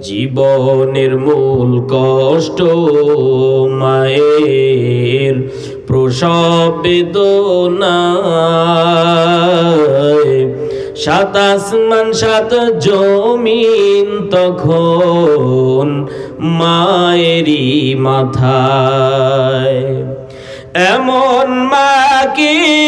জীবনের মূল কষ্ট মায়ের প্রসব বেদনায়। সাত আসমান, সাত জমিন তখন মায়েরই মাথায়। এমন মাকে কেমন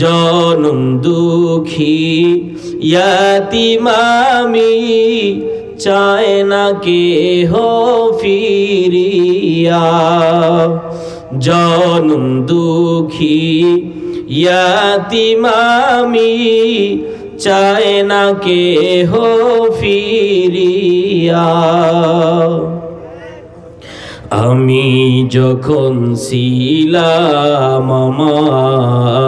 জনম দুঃখী। ইয়াতিমামি চায় না কে ফিরিয়া। জনম দুঃখী। ইয়াতিমামি চায় না কে ফিরিয়া। আমি যখন ছিলাম আমার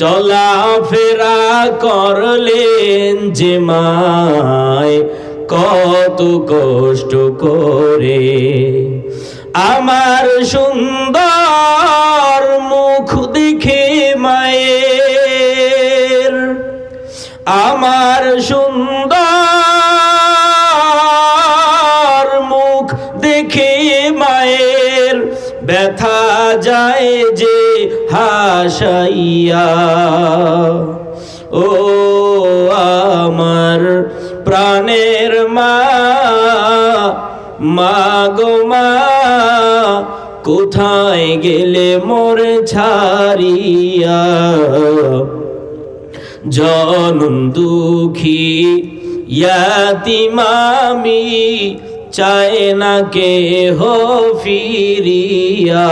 চলা ফেরা করলেন যে মায়, কত কষ্ট করে। আমার সুন্দর মুখ দেখে মায়ের, আমার সুন্দর মুখ দেখে ব্যথা যায় যে হাসাইয়া। ও আমার প্রাণের মা মা গো মা, কোথায় গেলে মোর ছাড়িয়া? জনম দুঃখী, ইয়াতিমামি চায় না কে হো ফিরিয়া।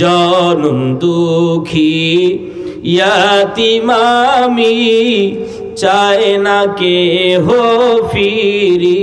জনম দুঃখী ইয়াতিমামি চায় না কে হো ফিরি